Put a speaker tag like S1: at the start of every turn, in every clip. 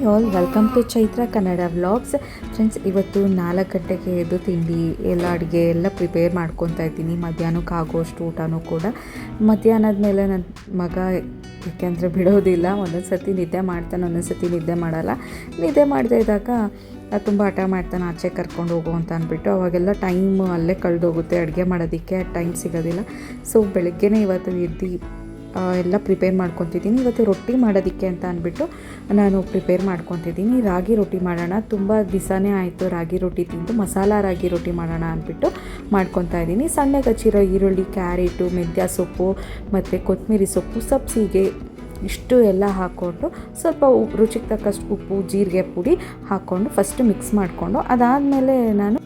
S1: Hi all, welcome to Chaitra Kannada vlogs. Friends, ಇವತ್ತು ನಾಲ್ಕು ಗಂಟೆಗೆ ಎದ್ದು ತಿಂಡಿ ಎಲ್ಲ ಅಡುಗೆ ಎಲ್ಲ ಪ್ರಿಪೇರ್ ಮಾಡ್ಕೊತಾ ಇದ್ದೀನಿ. ಮಧ್ಯಾಹ್ನಕ್ಕೆ ಆಗೋಷ್ಟು ಊಟನೂ ಕೂಡ. ಮಧ್ಯಾಹ್ನದ ಮೇಲೆ ನನ್ನ ಮಗ ಯಾಕೆಂದರೆ ಬಿಡೋದಿಲ್ಲ ಒಂದೊಂದು ಸರ್ತಿ ನಿದ್ದೆ ಮಾಡ್ತಾನೆ ಒಂದೊಂದು ಸರ್ತಿ ನಿದ್ದೆ ಮಾಡಲ್ಲ. ನಿದ್ದೆ ಮಾಡದೇ ಇದ್ದಾಗ ತುಂಬ ಹಠ ಮಾಡ್ತಾನೆ, ಆಚೆ ಕರ್ಕೊಂಡು ಹೋಗು ಅಂತ ಅಂದ್ಬಿಟ್ಟು ಅವಾಗೆಲ್ಲ ಟೈಮ್ ಅಲ್ಲೇ ಕಳೆದೋಗುತ್ತೆ ಅಡುಗೆ ಮಾಡೋದಕ್ಕೆ ಟೈಮ್ ಸಿಗೋದಿಲ್ಲ. ಸೊ, ಬೆಳಗ್ಗೆನೇ ಇವತ್ತು ಎದ್ದು ಎಲ್ಲ ಪ್ರಿಪೇರ್ ಮಾಡ್ಕೊತಿದ್ದೀನಿ. ಇವತ್ತು ರೊಟ್ಟಿ ಮಾಡೋದಕ್ಕೆ ಅಂತ ಅಂದ್ಬಿಟ್ಟು ನಾನು ಪ್ರಿಪೇರ್ ಮಾಡ್ಕೊತಿದ್ದೀನಿ. ರಾಗಿ ರೊಟ್ಟಿ ಮಾಡೋಣ. ತುಂಬ ದಿವಸನೇ ಆಯಿತು ರಾಗಿ ರೊಟ್ಟಿ ತಿಂದು. ಮಸಾಲ ರಾಗಿ ರೊಟ್ಟಿ ಮಾಡೋಣ ಅಂದ್ಬಿಟ್ಟು ಮಾಡ್ಕೊತಾ ಇದ್ದೀನಿ. ಸಣ್ಣಗೆ ಹಚ್ಚಿರೋ ಈರುಳ್ಳಿ, ಕ್ಯಾರೆಟು, ಮೆಂತ್ಯ ಸೊಪ್ಪು ಮತ್ತು ಕೊತ್ತಂಬರಿ ಸೊಪ್ಪು, ಸಬ್ಸಿಗೆ ಇಷ್ಟು ಎಲ್ಲ ಹಾಕ್ಕೊಂಡು ಸ್ವಲ್ಪ ರುಚಿಗೆ ತಕ್ಕಷ್ಟು ಉಪ್ಪು, ಜೀರಿಗೆ ಪುಡಿ ಹಾಕ್ಕೊಂಡು ಫಸ್ಟ್ ಮಿಕ್ಸ್ ಮಾಡಿಕೊಂಡು ಅದಾದಮೇಲೆ ನಾನು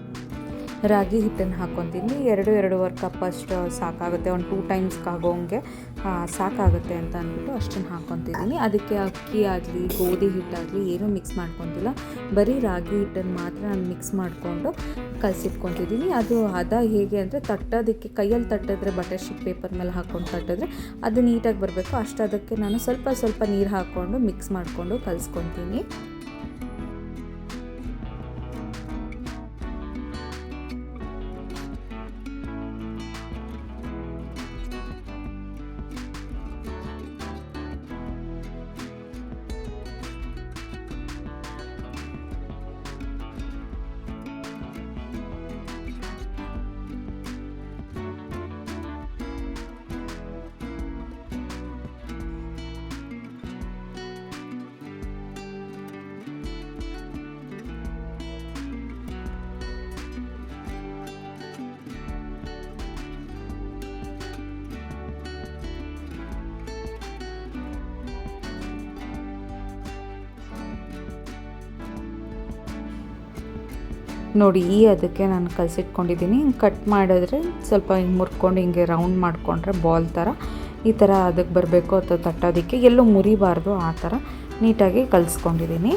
S1: ರಾಗಿ ಹಿಟ್ಟನ್ನು ಹಾಕ್ಕೊತೀನಿ. ಎರಡು ಎರಡೂವರೆ ಕಪ್ ಅಷ್ಟು ಸಾಕಾಗುತ್ತೆ. ಒಂದು ಟೂ ಟೈಮ್ಸ್ ಕಾಗೋಂಗೆ ಸಾಕಾಗುತ್ತೆ ಅಂತ ಅಂದ್ಬಿಟ್ಟು ಅಷ್ಟನ್ನು ಹಾಕ್ಕೊತಿದ್ದೀನಿ. ಅದಕ್ಕೆ ಅಕ್ಕಿ ಆಗಲಿ, ಗೋಧಿ ಹಿಟ್ಟಾಗಲಿ ಏನೂ ಮಿಕ್ಸ್ ಮಾಡ್ಕೊತಿಲ್ಲ. ಬರೀ ರಾಗಿ ಹಿಟ್ಟನ್ನು ಮಾತ್ರ ನಾನು ಮಿಕ್ಸ್ ಮಾಡಿಕೊಂಡು ಕಲಸಿಟ್ಕೊತಿದ್ದೀನಿ. ಅದು ಹದ ಹೇಗೆ ಅಂದರೆ ತಟ್ಟೋದಕ್ಕೆ, ಕೈಯಲ್ಲಿ ತಟ್ಟಿದ್ರೆ ಬಟರ್ ಶೀಟ್ ಪೇಪರ್ ಮೇಲೆ ಹಾಕ್ಕೊಂಡು ತಟ್ಟಿದ್ರೆ ಅದು ನೀಟಾಗಿ ಬರಬೇಕು. ಅಷ್ಟು ಅದಕ್ಕೆ ನಾನು ಸ್ವಲ್ಪ ಸ್ವಲ್ಪ ನೀರು ಹಾಕ್ಕೊಂಡು ಮಿಕ್ಸ್ ಮಾಡಿಕೊಂಡು ಕಲಿಸ್ಕೊತೀನಿ. ನೋಡಿ, ಈ ಅದಕ್ಕೆ ನಾನು ಕಲಸಿಟ್ಕೊಂಡಿದ್ದೀನಿ. ಹಿಂಗೆ ಕಟ್ ಮಾಡಿದ್ರೆ ಸ್ವಲ್ಪ ಹಿಂಗೆ ಮುರ್ಕೊಂಡು ಹಿಂಗೆ ರೌಂಡ್ ಮಾಡಿಕೊಂಡ್ರೆ ಬಾಲ್ ಥರ ಈ ಥರ ಅದಕ್ಕೆ ಬರಬೇಕು ಅಥವಾ ತಟ್ಟೋದಕ್ಕೆ. ಎಲ್ಲೂ ಮುರಿಬಾರ್ದು ಆ ಥರ ನೀಟಾಗಿ ಕಲಿಸ್ಕೊಂಡಿದ್ದೀನಿ.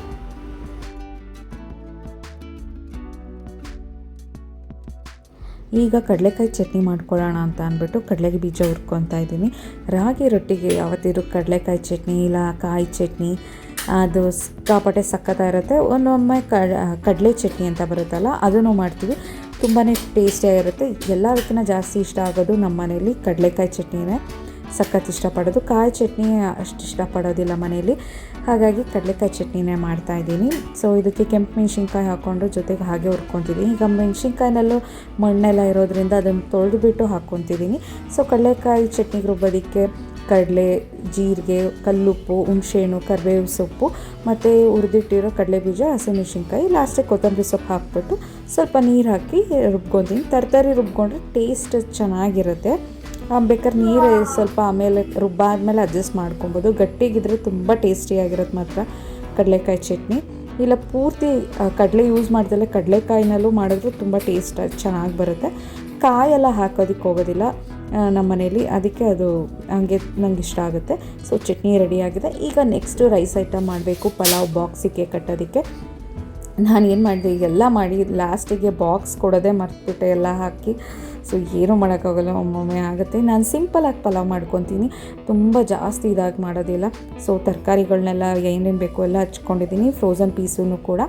S1: ಈಗ ಕಡಲೆಕಾಯಿ ಚಟ್ನಿ ಮಾಡ್ಕೊಳ್ಳೋಣ ಅಂತ ಅಂದ್ಬಿಟ್ಟು ಕಡಲೆ ಬೀಜ ಹುರ್ಕೊತಾ ಇದ್ದೀನಿ. ರಾಗಿ ರೊಟ್ಟಿಗೆ ಯಾವತ್ತಿದ್ರು ಕಡಲೆಕಾಯಿ ಚಟ್ನಿ ಇಲ್ಲ ಕಾಯಿ ಚಟ್ನಿ ಅದು ಸಿಕ್ಕಾಪಟ್ಟೆ ಸಕ್ಕತ್ತಾಗಿರುತ್ತೆ ಒಂದೊಮ್ಮೆ ಕಡಲೆ ಚಟ್ನಿ ಅಂತ ಬರುತ್ತಲ್ಲ, ಅದನ್ನು ಮಾಡ್ತೀವಿ. ತುಂಬಾ ಟೇಸ್ಟಿಯಾಗಿರುತ್ತೆ ಎಲ್ಲದಕ್ಕಿಂತ ಜಾಸ್ತಿ ಇಷ್ಟ ಆಗೋದು ನಮ್ಮ ಮನೇಲಿ ಕಡಲೆಕಾಯಿ ಚಟ್ನಿನೇ. ಸಖತ್ ಇಷ್ಟಪಡೋದು. ಕಾಯಿ ಚಟ್ನಿ ಅಷ್ಟು ಇಷ್ಟಪಡೋದಿಲ್ಲ ಮನೆಯಲ್ಲಿ. ಹಾಗಾಗಿ ಕಡಲೆಕಾಯಿ ಚಟ್ನಿನೇ ಮಾಡ್ತಾಯಿದ್ದೀನಿ ಸೊ ಇದಕ್ಕೆ ಕೆಂಪು ಮೆಣಸಿನ್ಕಾಯಿ ಹಾಕ್ಕೊಂಡು ಜೊತೆಗೆ ಹಾಗೆ ಹುರ್ಕೊತಿದ್ದೀನಿ. ಈಗ ಮೆಣಸಿನ್ಕಾಯಿನಲ್ಲೂ ಮಣ್ಣೆಲ್ಲ ಇರೋದ್ರಿಂದ ಅದನ್ನು ತೊಳೆದುಬಿಟ್ಟು ಹಾಕ್ಕೊತಿದ್ದೀನಿ. ಸೊ ಕಡಲೆಕಾಯಿ ಚಟ್ನಿಗೆ ರುಬ್ಬೋದಕ್ಕೆ ಕಡಲೆ, ಜೀರಿಗೆ, ಕಲ್ಲುಪ್ಪು, ಹುಣಸೆಹಣ್ಣು ಕರಿಬೇವು ಸೊಪ್ಪು ಮತ್ತು ಹುರಿದಿಟ್ಟಿರೋ ಕಡಲೆ ಬೀಜ, ಹಸಿಮೆಣ್ಸಿನ್ಕಾಯಿ ಲಾಸ್ಟಿಗೆ ಕೊತ್ತಂಬರಿ ಸೊಪ್ಪು ಹಾಕ್ಬಿಟ್ಟು ಸ್ವಲ್ಪ ನೀರು ಹಾಕಿ ರುಬ್ಕೊತೀನಿ. ತರಕಾರಿ ರುಬ್ಕೊಂಡ್ರೆ ಟೇಸ್ಟ್ ಚೆನ್ನಾಗಿರುತ್ತೆ. ಬೇಕಾದ್ರೆ ನೀರು ಸ್ವಲ್ಪ ಆಮೇಲೆ ರುಬ್ಬಾದ್ಮೇಲೆ ಅಡ್ಜಸ್ಟ್ ಮಾಡ್ಕೊಬೋದು. ಗಟ್ಟಿಗಿದ್ರೆ ತುಂಬ ಟೇಸ್ಟಿಯಾಗಿರುತ್ತೆ ಮಾತ್ರ ಕಡಲೆಕಾಯಿ ಚಟ್ನಿ. ಇಲ್ಲ, ಪೂರ್ತಿ ಕಡಲೆ ಯೂಸ್ ಮಾಡಿದಲ್ಲೇ ಕಡಲೆಕಾಯಿನಲ್ಲೂ ಮಾಡಿದ್ರೆ ತುಂಬ ಟೇಸ್ಟ್ ಚೆನ್ನಾಗಿ ಬರುತ್ತೆ. ಕಾಯೆಲ್ಲ ಹಾಕೋದಕ್ಕೆ ಹೋಗೋದಿಲ್ಲ. ನಮ್ಮ ಮನೆಯಲ್ಲಿ ಅದಕ್ಕೆ ಅದು ಹಂಗೆ ನಂಗೆ ಇಷ್ಟ ಆಗುತ್ತೆ. ಸೊ ಚಟ್ನಿ ರೆಡಿಯಾಗಿದೆ ಈಗ ನೆಕ್ಸ್ಟು ರೈಸ್ ಐಟಮ್ ಮಾಡಬೇಕು. ಪಲಾವ್ ಬಾಕ್ಸಿಗೆ ಕಟ್ಟೋದಕ್ಕೆ. ನಾನು ಏನು ಮಾಡಿದೆ ಎಲ್ಲ ಮಾಡಿ ಲಾಸ್ಟಿಗೆ ಬಾಕ್ಸ್ ಕೊಡೋದೇ ಮರ್ತುಬಿಟ್ಟೆ, ಎಲ್ಲ ಹಾಕಿ. ಸೊ ಏನೂ ಮಾಡೋಕ್ಕಾಗಲ್ಲ, ಒಮ್ಮೊಮ್ಮೆ ಆಗುತ್ತೆ. ನಾನು ಸಿಂಪಲಾಗಿ ಪಲಾವ್ ಮಾಡ್ಕೊತೀನಿ. ತುಂಬ ಜಾಸ್ತಿ ಇದಾಗಿ ಮಾಡೋದಿಲ್ಲ. ಸೊ ತರಕಾರಿಗಳನ್ನೆಲ್ಲ ಏನೇನು ಬೇಕು ಎಲ್ಲ ಹಚ್ಕೊಂಡಿದ್ದೀನಿ. ಫ್ರೋಝನ್ ಪೀಸೂ ಕೂಡ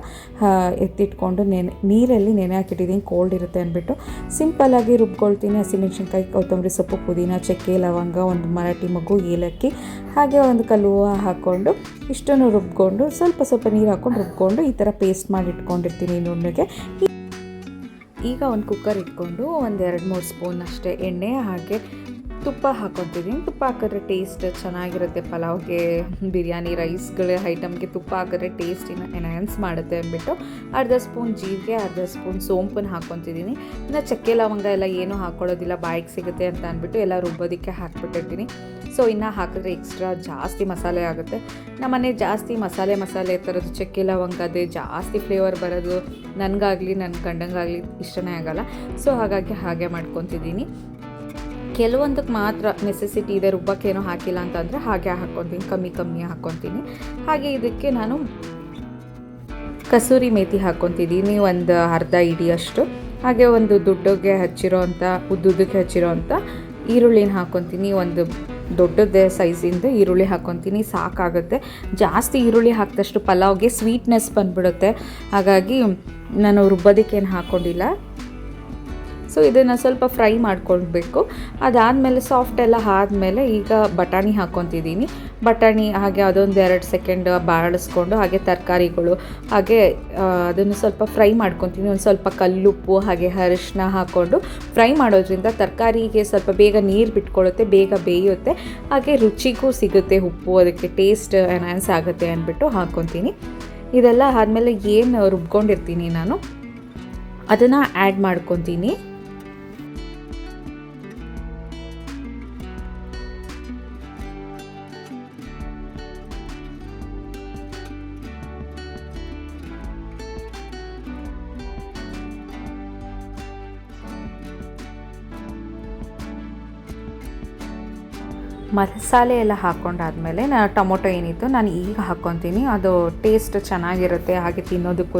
S1: ಎತ್ತಿಟ್ಕೊಂಡು ನೆನೆ, ನೀರಲ್ಲಿ ನೆನೆ ಹಾಕಿಟ್ಟಿದ್ದೀನಿ. ಕೋಲ್ಡ್ ಇರುತ್ತೆ ಅಂದ್ಬಿಟ್ಟು. ಸಿಂಪಲಾಗಿ ರುಬ್ಕೊಳ್ತೀನಿ. ಹಸಿಮೆಣ್ಸಿನ್ಕಾಯಿ, ಕೊತ್ತಂಬರಿ ಸೊಪ್ಪು, ಪುದೀನ, ಚಕ್ಕೆ, ಲವಂಗ, ಒಂದು ಮರಾಠಿ ಮಗು ಏಲಕ್ಕಿ, ಹಾಗೆ ಒಂದು ಕಲ್ಲು ಹಾಕ್ಕೊಂಡು ಇಷ್ಟನ್ನು ರುಬ್ಕೊಂಡು ಸ್ವಲ್ಪ ಸ್ವಲ್ಪ ನೀರು ಹಾಕ್ಕೊಂಡು ರುಬ್ಕೊಂಡು ಈ ಥರ ಪೇಸ್ಟ್ ಮಾಡಿ ಇಟ್ಕೊಂಡಿರ್ತೀನಿ ನುಣ್ಣಗೆ ಈಗ ಒಂದು ಕುಕ್ಕರ್ ಇಟ್ಕೊಂಡು ಒಂದು ಎರಡು ಮೂರು ಸ್ಪೂನ್ ಅಷ್ಟೇ ಎಣ್ಣೆ ಹಾಗೆ ತುಪ್ಪ ಹಾಕೊತಿದ್ದೀನಿ ತುಪ್ಪ ಹಾಕಿದ್ರೆ ಟೇಸ್ಟ್ ಚೆನ್ನಾಗಿರುತ್ತೆ. ಪಲಾವ್ಗೆ, ಬಿರಿಯಾನಿ ರೈಸ್ಗಳ ಐಟಮ್ಗೆ ತುಪ್ಪ ಹಾಕಿದ್ರೆ ಟೇಸ್ಟಿನ ಎನ್ಹ್ಯಾನ್ಸ್ ಮಾಡುತ್ತೆ ಅಂದ್ಬಿಟ್ಟು ಅರ್ಧ ಸ್ಪೂನ್ ಜೀರಿಗೆ, ಅರ್ಧ ಸ್ಪೂನ್ ಸೋಂಪನ್ನು ಹಾಕ್ಕೊತಿದ್ದೀನಿ ಇನ್ನು ಚಕ್ಕೆ, ಲವಂಗ ಎಲ್ಲ ಏನೂ ಹಾಕ್ಕೊಳ್ಳೋದಿಲ್ಲ ಬಾಯಿಗೆ ಸಿಗುತ್ತೆ ಅಂತ ಅಂದ್ಬಿಟ್ಟು ಎಲ್ಲ ರುಬ್ಬೋದಕ್ಕೆ ಹಾಕ್ಬಿಟ್ಟಿರ್ತೀನಿ. ಸೊ ಇನ್ನು ಹಾಕಿದ್ರೆ ಎಕ್ಸ್ಟ್ರಾ ಜಾಸ್ತಿ ಮಸಾಲೆ ಆಗುತ್ತೆ. ನಮ್ಮನೆ ಜಾಸ್ತಿ ಮಸಾಲೆ ಮಸಾಲೆ ಥರದ್ದು ಚಕ್ಕೆ ಲವಂಗದೇ ಜಾಸ್ತಿ ಫ್ಲೇವರ್ ಬರೋದು ನನಗಾಗಲಿ ನನ್ನ ಗಂಡಂಗಾಗಲಿ ಇಷ್ಟನೇ ಆಗೋಲ್ಲ. ಸೊ ಹಾಗಾಗಿ ಹಾಗೆ ಮಾಡ್ಕೊತಿದ್ದೀನಿ. ಕೆಲವೊಂದಕ್ಕೆ ಮಾತ್ರ ನೆಸೆಸಿಟಿ ಇದೆ, ರುಬ್ಬಕ್ಕೇನೋ ಹಾಕಿಲ್ಲ ಅಂತಂದರೆ ಹಾಗೆ ಹಾಕ್ಕೊತೀನಿ, ಕಮ್ಮಿ ಕಮ್ಮಿ ಹಾಕ್ಕೊತೀನಿ. ಹಾಗೆ ಇದಕ್ಕೆ ನಾನು ಕಸೂರಿ ಮೇಥಿ ಹಾಕ್ಕೊತಿದ್ದೀನಿ, ಒಂದು ಅರ್ಧ ಇಡಿಯಷ್ಟು ಹಾಗೆ ಒಂದು ದುಡ್ಡಿಗೆ ಹಚ್ಚಿರೋ ಅಂಥ ಉದ್ದುದ್ದಕ್ಕೆ ಹಚ್ಚಿರೋ ಅಂಥ ಈರುಳ್ಳಿನ ಹಾಕ್ಕೊತೀನಿ, ಒಂದು ದೊಡ್ಡದೇ ಸೈಜಿಂದ ಈರುಳ್ಳಿ ಹಾಕ್ಕೊತೀನಿ ಸಾಕಾಗುತ್ತೆ. ಜಾಸ್ತಿ ಈರುಳ್ಳಿ ಹಾಕಿದಷ್ಟು ಪಲಾವ್ಗೆ ಸ್ವೀಟ್ನೆಸ್ ಬಂದ್ಬಿಡುತ್ತೆ. ಹಾಗಾಗಿ ನಾನು ರುಬ್ಬೋದಕ್ಕೇನು ಹಾಕ್ಕೊಂಡಿಲ್ಲ ಸೊ ಇದನ್ನು ಸ್ವಲ್ಪ ಫ್ರೈ ಮಾಡ್ಕೊಳ್ಬೇಕು. ಅದಾದಮೇಲೆ ಸಾಫ್ಟ್ ಎಲ್ಲ ಆದಮೇಲೆ ಈಗ ಬಟಾಣಿ ಹಾಕ್ಕೊತಿದ್ದೀನಿ ಬಟಾಣಿ, ಹಾಗೆ ಅದೊಂದು ಎರಡು ಸೆಕೆಂಡ್ ಬಾಡಿಸ್ಕೊಂಡು ಹಾಗೆ ತರಕಾರಿಗಳು, ಹಾಗೆ ಅದನ್ನು ಸ್ವಲ್ಪ ಫ್ರೈ ಮಾಡ್ಕೊತೀನಿ. ಒಂದು ಸ್ವಲ್ಪ ಕಲ್ಲುಪ್ಪು, ಹಾಗೆ ಅರಿಶಿನ ಹಾಕ್ಕೊಂಡು ಫ್ರೈ ಮಾಡೋದ್ರಿಂದ ತರಕಾರಿಗೆ ಸ್ವಲ್ಪ ಬೇಗ ನೀರು ಬಿಟ್ಕೊಳ್ಳುತ್ತೆ, ಬೇಗ ಬೇಯುತ್ತೆ. ಹಾಗೆ ರುಚಿಗೂ ಸಿಗುತ್ತೆ ಉಪ್ಪು, ಅದಕ್ಕೆ ಟೇಸ್ಟ್ ಎನ್ಹಾನ್ಸ್ ಆಗುತ್ತೆ ಅಂದ್ಬಿಟ್ಟು ಹಾಕ್ಕೊತೀನಿ ಇದೆಲ್ಲ ಆದಮೇಲೆ ಏನು ರುಬ್ಕೊಂಡಿರ್ತೀನಿ ನಾನು, ಅದನ್ನು ಆ್ಯಡ್ ಮಾಡ್ಕೊತೀನಿ. ಮಸಾಲೆ ಎಲ್ಲ ಹಾಕ್ಕೊಂಡಾದ್ಮೇಲೆ ನಾನು ಟೊಮೊಟೊ ಏನಿತ್ತು ನಾನು ಈಗ ಹಾಕ್ಕೊತೀನಿ. ಅದು ಟೇಸ್ಟ್ ಚೆನ್ನಾಗಿರುತ್ತೆ, ಹಾಗೆ ತಿನ್ನೋದಕ್ಕೂ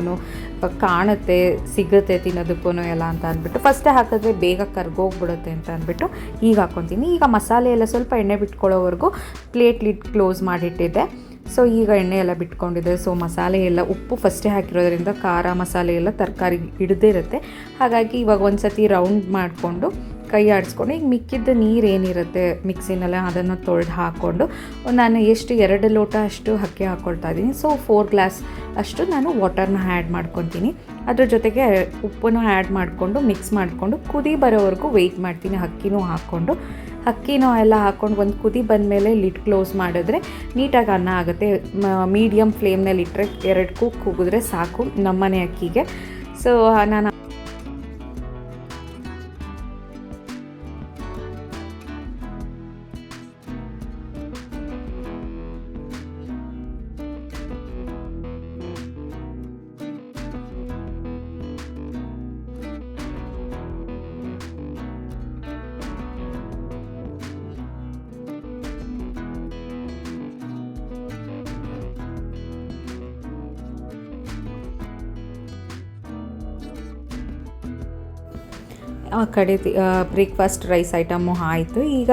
S1: ಕಾಣುತ್ತೆ, ಸಿಗುತ್ತೆ ತಿನ್ನೋದಕ್ಕೂ ಎಲ್ಲ ಅಂತ ಅಂದ್ಬಿಟ್ಟು ಫಸ್ಟೇ ಹಾಕಿದ್ರೆ ಬೇಗ ಕರ್ಗೋಗ್ಬಿಡುತ್ತೆ ಅಂತ ಅಂದ್ಬಿಟ್ಟು ಈಗ ಹಾಕ್ಕೊತೀನಿ. ಈಗ ಮಸಾಲೆ ಎಲ್ಲ ಸ್ವಲ್ಪ ಎಣ್ಣೆ ಬಿಟ್ಕೊಳ್ಳೋವರೆಗೂ ಪ್ಲೇಟ್ ಲಿಡ್ ಕ್ಲೋಸ್ ಮಾಡಿಟ್ಟಿದ್ದೆ. ಸೊ ಈಗ ಎಣ್ಣೆ ಎಲ್ಲ ಬಿಟ್ಕೊಂಡಿದೆ ಸೊ ಮಸಾಲೆ ಎಲ್ಲ, ಉಪ್ಪು ಫಸ್ಟೇ ಹಾಕಿರೋದ್ರಿಂದ ಖಾರ ಮಸಾಲೆ ಎಲ್ಲ ತರಕಾರಿ ಹಿಡ್ದಿರುತ್ತೆ. ಹಾಗಾಗಿ ಇವಾಗ ಒಂದು ಸತಿ ರೌಂಡ್ ಮಾಡಿಕೊಂಡು ಕೈ ಆಡಿಸ್ಕೊಂಡು ಈಗ ಮಿಕ್ಕಿದ್ದ ನೀರು ಏನಿರುತ್ತೆ ಮಿಕ್ಸಿನಲ್ಲ ಅದನ್ನು ತೊಳೆದು ಹಾಕ್ಕೊಂಡು, ನಾನು ಎಷ್ಟು ಎರಡು ಲೋಟ ಅಷ್ಟು ಅಕ್ಕಿ ಹಾಕ್ಕೊಳ್ತಾ ಇದ್ದೀನಿ. ಸೊ ಫೋರ್ ಗ್ಲಾಸ್ ಅಷ್ಟು ನಾನು ವಾಟರ್ನ ಆ್ಯಡ್ ಮಾಡ್ಕೊತೀನಿ. ಅದ್ರ ಜೊತೆಗೆ ಉಪ್ಪನ್ನು ಆ್ಯಡ್ ಮಾಡಿಕೊಂಡು ಮಿಕ್ಸ್ ಮಾಡಿಕೊಂಡು, ಕುದಿ ಬರೋವರೆಗೂ ವೆಯ್ಟ್ ಮಾಡ್ತೀನಿ ಅಕ್ಕಿನೂ ಹಾಕ್ಕೊಂಡು. ಅಕ್ಕಿನೂ ಎಲ್ಲ ಹಾಕ್ಕೊಂಡು ಒಂದು ಕುದಿ ಬಂದಮೇಲೆ ಲಿಡ್ ಕ್ಲೋಸ್ ಮಾಡಿದ್ರೆ ನೀಟಾಗಿ ಅನ್ನ ಆಗುತ್ತೆ. ಮೀಡಿಯಮ್ ಫ್ಲೇಮ್ನಲ್ಲಿ ಇಟ್ಟರೆ ಎರಡು ಕೂಕ್ ಕೂಗಿದ್ರೆ ಸಾಕು ನಮ್ಮನೆ ಅಕ್ಕಿಗೆ. ಸೊ ನಾನು ಕಡೆ ಬ್ರೇಕ್ಫಾಸ್ಟ್ ರೈಸ್ ಐಟಮು ಆಯಿತು. ಈಗ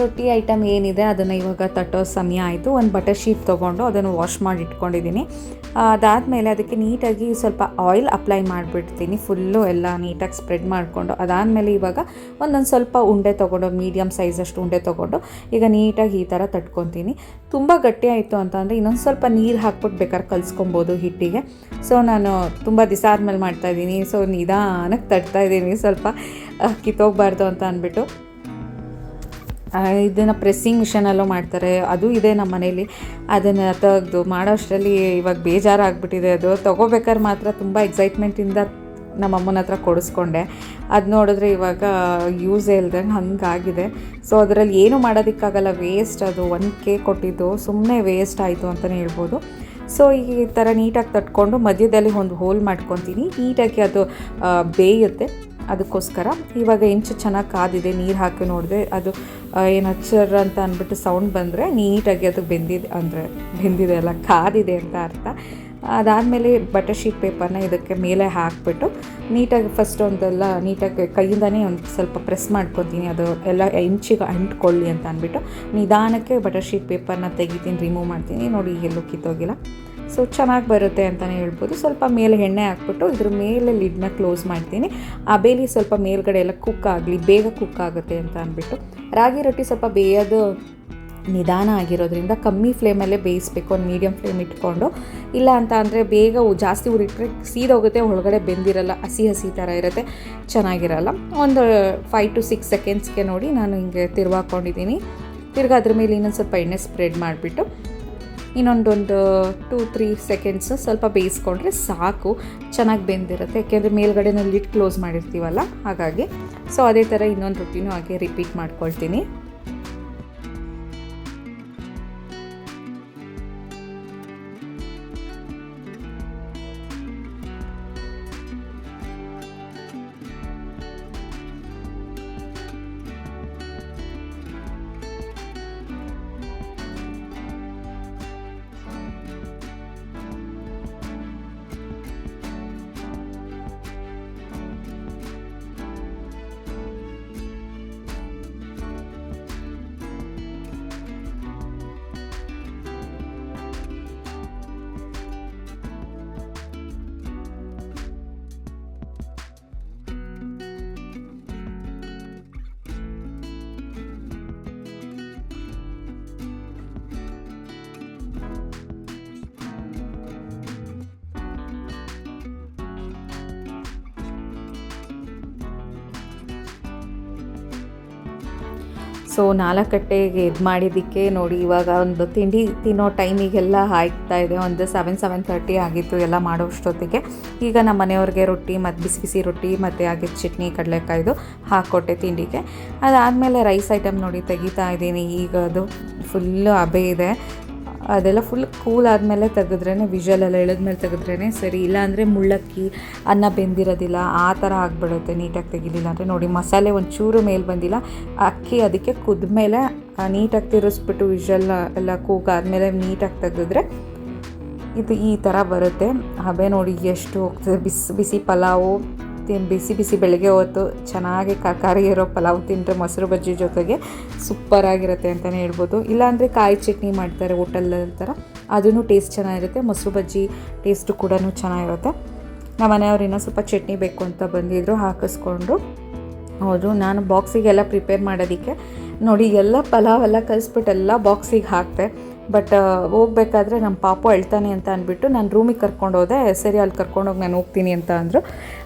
S1: ರೊಟ್ಟಿ ಐಟಮ್ ಏನಿದೆ, ಅದನ್ನು ಇವಾಗ ತಟ್ಟೋ ಸಮಯ ಆಯಿತು. ಒಂದು ಬಟರ್ ಶೀಟ್ ತೊಗೊಂಡು ಅದನ್ನು ವಾಶ್ ಮಾಡಿ ಇಟ್ಕೊಂಡಿದ್ದೀನಿ ಅದಾದಮೇಲೆ ಅದಕ್ಕೆ ನೀಟಾಗಿ ಸ್ವಲ್ಪ ಆಯಿಲ್ ಅಪ್ಲೈ ಮಾಡಿಬಿಡ್ತೀನಿ. ಫುಲ್ಲು ಎಲ್ಲ ನೀಟಾಗಿ ಸ್ಪ್ರೆಡ್ ಮಾಡಿಕೊಂಡು ಅದಾದಮೇಲೆ ಇವಾಗ ಒಂದೊಂದು ಸ್ವಲ್ಪ ಉಂಡೆ ತೊಗೊಂಡು ಮೀಡಿಯಮ್ ಸೈಜಷ್ಟು ಉಂಡೆ ತೊಗೊಂಡು ಈಗ ನೀಟಾಗಿ ಈ ಥರ ತಟ್ಕೊತೀನಿ. ತುಂಬ ಗಟ್ಟಿ ಆಯಿತು ಅಂತಂದರೆ ಇನ್ನೊಂದು ಸ್ವಲ್ಪ ನೀರು ಹಾಕ್ಬಿಟ್ಟು ಬೇಕಾದ್ರೆ ಕಲಿಸ್ಕೊಬೋದು ಹಿಟ್ಟಿಗೆ. ಸೊ ನಾನು ತುಂಬ ದಿವಸ ಆದಮೇಲೆ ಮಾಡ್ತಾಯಿದ್ದೀನಿ ಸೊ ನಿಧಾನಕ್ಕೆ ತಟ್ತಾ ಇದ್ದೀನಿ. ಸ್ವಲ್ಪ ಕಿತ್ತೋಗ್ಬಾರ್ದು ಅಂತ ಅಂದ್ಬಿಟ್ಟು. ಇದನ್ನು ಪ್ರೆಸ್ಸಿಂಗ್ ಮಿಷನಲ್ಲೂ ಮಾಡ್ತಾರೆ. ಅದು ಇದೆ ನಮ್ಮ ಮನೇಲಿ. ಅದನ್ನು ತೆಗೆದು ಮಾಡೋ ಅಷ್ಟರಲ್ಲಿ ಇವಾಗ ಬೇಜಾರಾಗ್ಬಿಟ್ಟಿದೆ ಅದು. ತೊಗೋಬೇಕಾದ್ರೆ ಮಾತ್ರ ತುಂಬ ಎಕ್ಸೈಟ್ಮೆಂಟಿಂದ ನಮ್ಮ ಅಮ್ಮನ ಹತ್ರ ಕೊಡಿಸ್ಕೊಂಡೆ. ಅದು ನೋಡಿದ್ರೆ ಇವಾಗ ಯೂಸೇ ಇಲ್ದಂಗೆ ಹಂಗಾಗಿದೆ. ಸೊ ಅದರಲ್ಲಿ ಏನು ಮಾಡೋದಕ್ಕಾಗಲ್ಲ. ವೇಸ್ಟ್ ಅದು ಒಂದು ಕೇಕ್ ಕೊಟ್ಟಿದ್ದು. ಸುಮ್ಮನೆ ವೇಸ್ಟ್ ಆಯಿತು ಅಂತಲೇ ಹೇಳ್ಬೋದು. ಸೊ ಈ ಥರ ನೀಟಾಗಿ ತಟ್ಕೊಂಡು ಮಧ್ಯದಲ್ಲಿ ಒಂದು ಹೋಲ್ ಮಾಡ್ಕೊತೀನಿ. ನೀಟಾಗಿ ಅದು ಬೇಯುತ್ತೆ. ಅದಕ್ಕೋಸ್ಕರ ಇವಾಗ ಇಂಚು ಚೆನ್ನಾಗಿ ಕಾದಿದೆ, ನೀರು ಹಾಕಿ ನೋಡಿದೆ ಅದು ಏನು ಹಚ್ಚರ್ ಅಂತ ಅಂದ್ಬಿಟ್ಟು ಸೌಂಡ್ ಬಂದರೆ ನೀಟಾಗಿ ಅದು ಬೆಂದಿದೆ, ಅಂದರೆ ಬೆಂದಿದೆ ಅಲ್ಲ, ಕಾದಿದೆ ಅಂತ ಅರ್ಥ. ಅದಾದಮೇಲೆ ಬಟರ್ ಶೀಟ್ ಪೇಪರ್ನ ಇದಕ್ಕೆ ಮೇಲೆ ಹಾಕಿಬಿಟ್ಟು ನೀಟಾಗಿ ಫಸ್ಟ್ ಒಂದೆಲ್ಲ ನೀಟಾಗಿ ಕೈಯಿಂದನೇ ಒಂದು ಸ್ವಲ್ಪ ಪ್ರೆಸ್ ಮಾಡ್ಕೊತೀನಿ, ಅದು ಎಲ್ಲ ಇಂಚಿಗೆ ಅಂಟ್ಕೊಳ್ಳಿ ಅಂತ ಅಂದ್ಬಿಟ್ಟು ನಿಧಾನಕ್ಕೆ ಬಟರ್ ಶೀಟ್ ಪೇಪರ್ನ ತೆಗಿತೀನಿ ರಿಮೂವ್ ಮಾಡ್ತೀನಿ. ನೋಡಿ ಎಲ್ಲೂ ಕಿತ್ತೋಗಿಲ್ಲ. ಸೊ ಚೆನ್ನಾಗಿ ಬರುತ್ತೆ ಅಂತಲೇ ಹೇಳ್ಬೋದು. ಸ್ವಲ್ಪ ಮೇಲೆ ಎಣ್ಣೆ ಹಾಕ್ಬಿಟ್ಟು ಇದ್ರ ಮೇಲೆ ಲಿಡ್ನ ಕ್ಲೋಸ್ ಮಾಡ್ತೀನಿ. ಆ ಬೇಲಿ ಸ್ವಲ್ಪ ಮೇಲ್ಗಡೆ ಎಲ್ಲ ಕುಕ್ ಆಗಲಿ, ಬೇಗ ಕುಕ್ ಆಗುತ್ತೆ ಅಂತ ಅಂದ್ಬಿಟ್ಟು. ರಾಗಿ ರೊಟ್ಟಿ ಸ್ವಲ್ಪ ಬೇಯೋದು ನಿಧಾನ ಆಗಿರೋದ್ರಿಂದ ಕಮ್ಮಿ ಫ್ಲೇಮಲ್ಲೇ ಬೇಯಿಸ್ಬೇಕು, ಒಂದು ಮೀಡಿಯಮ್ ಫ್ಲೇಮ್ ಇಟ್ಕೊಂಡು. ಇಲ್ಲ ಅಂತ ಅಂದರೆ ಬೇಗ ಜಾಸ್ತಿ ಉರಿಟ್ರೆ ಸೀದೋಗುತ್ತೆ ಒಳಗಡೆ ಬೆಂದಿರಲ್ಲ, ಹಸಿ ಹಸಿ ಥರ ಇರುತ್ತೆ, ಚೆನ್ನಾಗಿರಲ್ಲ. ಒಂದು ಫೈವ್ ಟು ಸಿಕ್ಸ್ ಸೆಕೆಂಡ್ಸ್ಗೆ ನೋಡಿ ನಾನು ಹಿಂಗೆ ತಿರುವಾಕೊಂಡಿದ್ದೀನಿ. ತಿರ್ಗಿ ಅದ್ರ ಮೇಲೆ ಇನ್ನೊಂದು ಸ್ವಲ್ಪ ಎಣ್ಣೆ ಸ್ಪ್ರೆಡ್ ಮಾಡಿಬಿಟ್ಟು ಇನ್ನೊಂದೊಂದು ಟೂ ತ್ರೀ ಸೆಕೆಂಡ್ಸ್ ಸ್ವಲ್ಪ ಬೇಯಿಸ್ಕೊಂಡ್ರೆ ಸಾಕು, ಚೆನ್ನಾಗಿ ಬೆಂದಿರುತ್ತೆ. ಯಾಕೆಂದರೆ ಮೇಲ್ಗಡೆ ನಾವು ಲಿಡ್ ಕ್ಲೋಸ್ ಮಾಡಿರ್ತೀವಲ್ಲ, ಹಾಗಾಗಿ. ಸೊ ಅದೇ ಥರ ಇನ್ನೊಂದು ರೊಟ್ಟಿನೂ ಹಾಗೆ ರಿಪೀಟ್ ಮಾಡ್ಕೊಳ್ತೀನಿ. ಸೊ ನಾಲ್ಕಟ್ಟೆಗೆ ಇದು ಮಾಡಿದ್ದಕ್ಕೆ ನೋಡಿ ಇವಾಗ ಒಂದು ತಿಂಡಿ ತಿನ್ನೋ ಟೈಮಿಗೆಲ್ಲ ಹಾಯ್ತಾ ಇದೆ. ಒಂದು ಸೆವೆನ್ ಸೆವೆನ್ ತರ್ಟಿ ಆಗಿತ್ತು ಎಲ್ಲ ಮಾಡೋ ಅಷ್ಟೊತ್ತಿಗೆ ಈಗ ನಮ್ಮ ಮನೆಯವ್ರಿಗೆ ರೊಟ್ಟಿ ಮತ್ತು ಬಿಸಿ ಬಿಸಿ ರೊಟ್ಟಿ ಮತ್ತು ಹಾಗೆ ಚಟ್ನಿ, ಕಡಲೆಕಾಯ್ದು ಹಾಕ್ಕೊಟ್ಟೆ ತಿಂಡಿಗೆ. ಅದಾದಮೇಲೆ ರೈಸ್ ಐಟಮ್ ನೋಡಿ ತೆಗಿತಾ ಇದ್ದೀನಿ. ಈಗ ಅದು ಫುಲ್ಲು ಅಬೆ ಇದೆ. ಅದೆಲ್ಲ ಫುಲ್ ಕೂಲ್ ಆದಮೇಲೆ ತೆಗೆದ್ರೇ ವಿಷಲ್ ಎಲ್ಲ ಎಳೆದ್ಮೇಲೆ ತೆಗೆದ್ರೇ ಸರಿ. ಇಲ್ಲಾಂದರೆ ಮುಳ್ಳಕ್ಕಿ, ಅನ್ನ ಬೆಂದಿರೋದಿಲ್ಲ, ಆ ಥರ ಆಗಿಬಿಡುತ್ತೆ ನೀಟಾಗಿ ತೆಗಿಲಿಲ್ಲ ಅಂದರೆ. ನೋಡಿ, ಮಸಾಲೆ ಒಂಚೂರು ಮೇಲೆ ಬಂದಿಲ್ಲ. ಅಕ್ಕಿ ಅದಕ್ಕೆ ಕುದ್ಮೇಲೆ ನೀಟಾಗಿ ತಿರುಸ್ಬಿಟ್ಟು ವಿಷಲ್ ಎಲ್ಲ ಕೂಗಾದ್ಮೇಲೆ ನೀಟಾಗಿ ತೆಗೆದ್ರೆ ಇದು ಈ ಥರ ಬರುತ್ತೆ. ಹಬೆ ನೋಡಿ, ಎಷ್ಟು ಹೋಗ್ತದೆ. ಬಿಸಿ ಬಿಸಿ ಪಲಾವು. ತಿನ್ ಬಿಸಿ ಬಿಸಿ ಬೆಳಗ್ಗೆ ಹೊತ್ತು ಚೆನ್ನಾಗಿ ಕರಿ ಇರೋ ಪಲಾವ್ ತಿಂದರೆ ಮೊಸರು ಬಜ್ಜಿ ಜೊತೆಗೆ ಸೂಪರಾಗಿರುತ್ತೆ ಅಂತಲೇ ಹೇಳ್ಬೋದು. ಇಲ್ಲಾಂದರೆ ಕಾಯಿ ಚಟ್ನಿ ಮಾಡ್ತಾರೆ ಹೋಟೆಲ್ ಥರ. ಅದೂ ಟೇಸ್ಟ್ ಚೆನ್ನಾಗಿರುತ್ತೆ, ಮೊಸರು ಬಜ್ಜಿ ಟೇಸ್ಟು ಕೂಡ ಚೆನ್ನಾಗಿರುತ್ತೆ. ನಮ್ಮ ಮನೆಯವ್ರು ಇನ್ನೂ ಸ್ವಲ್ಪ ಚಟ್ನಿ ಬೇಕು ಅಂತ ಬಂದಿದ್ದರು ಹಾಕಿಸ್ಕೊಂಡು ಹೌದು ನಾನು ಬಾಕ್ಸಿಗೆಲ್ಲ ಪ್ರಿಪೇರ್ ಮಾಡೋದಕ್ಕೆ ನೋಡಿ ಎಲ್ಲ ಪಲಾವ್ ಎಲ್ಲ ಕಲಿಸ್ಬಿಟ್ಟು ಎಲ್ಲ ಬಾಕ್ಸಿಗೆ ಹಾಕ್ತೆ ಬಟ್ ಹೋಗ್ಬೇಕಾದ್ರೆ ನಮ್ಮ ಪಾಪು ಅಳ್ತಾನೆ ಅಂತ ಅಂದ್ಬಿಟ್ಟು ನಾನು ರೂಮಿಗೆ ಕರ್ಕೊಂಡು ಹೋದೆ. ಸರಿ, ಅಲ್ಲಿ ಕರ್ಕೊಂಡೋಗಿ ನಾನು ಹೋಗ್ತೀನಿ ಅಂತ ಅಂದರು.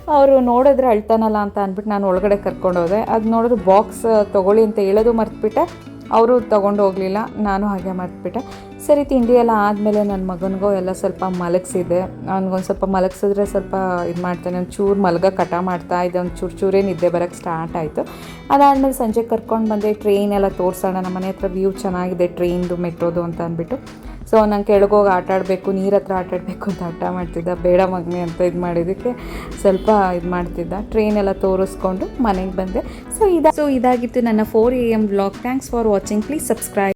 S1: ಅವರು ನೋಡಿದ್ರೆ ಅಳ್ತಾನಲ್ಲ ಅಂತ ಅಂದ್ಬಿಟ್ಟು ನಾನು ಒಳಗಡೆ ಕರ್ಕೊಂಡು ಹೋದೆ. ಅದು ನೋಡಿದ್ರೆ ಬಾಕ್ಸ್ ತೊಗೊಳ್ಳಿ ಅಂತ ಹೇಳೋದು ಮರ್ತ್ಬಿಟ್ಟೆ. ಅವರು ತೊಗೊಂಡು ಹೋಗಲಿಲ್ಲ, ನಾನು ಹಾಗೆ ಮಾಡಿಬಿಟ್ಟೆ ಸರಿ, ತಿಂಡಿ ಎಲ್ಲ ಆದಮೇಲೆ ನನ್ನ ಮಗನಿಗೂ ಎಲ್ಲ ಸ್ವಲ್ಪ ಮಲಗಿಸಿದೆ ಅವ್ನಿಗೊಂದು ಸ್ವಲ್ಪ ಮಲಗಿಸಿದ್ರೆ ಸ್ವಲ್ಪ ಇದು ಮಾಡ್ತಾನೆ, ಒಂದು ಚೂರು ಮಲಗ ಕಟ ಮಾಡ್ತಾ ಇದೆ ಒಂದು ಚೂರು ಚೂರೇ ನಿದ್ದೆ ಬರೋಕ್ಕೆ ಸ್ಟಾರ್ಟ್ ಆಯಿತು. ಅದಾದಮೇಲೆ ಸಂಜೆ ಕರ್ಕೊಂಡು ಬಂದೆ ಟ್ರೈನ್ ಎಲ್ಲ ತೋರಿಸೋಣ ನಮ್ಮ ಮನೆ ಹತ್ರ ವ್ಯೂ ಚೆನ್ನಾಗಿದೆ ಟ್ರೈನ್ದು ಮೆಟ್ರೋದು ಅಂತ ಅಂದ್ಬಿಟ್ಟು. ಸೊ ನಂಗೆ ಕೆಳಗೋಗಿ ಆಟ ಆಡಬೇಕು, ನೀರ ಹತ್ರ ಆಟ ಆಡಬೇಕು ಅಂತ ಆಟ ಮಾಡ್ತಿದ್ದ. ಬೇಡ ಮಗ್ನಿ ಅಂತ ಇದು ಮಾಡಿದ್ದಕ್ಕೆ ಸ್ವಲ್ಪ ಇದು ಮಾಡ್ತಿದ್ದ. ಟ್ರೈನ್ ಎಲ್ಲ ತೋರಿಸ್ಕೊಂಡು ಮನೆಗೆ ಬಂದೆ. ಸೊ ಇದ ಸೊ ಇದಾಗಿತ್ತು ನನ್ನ four A M blog thanks for watching please subscribe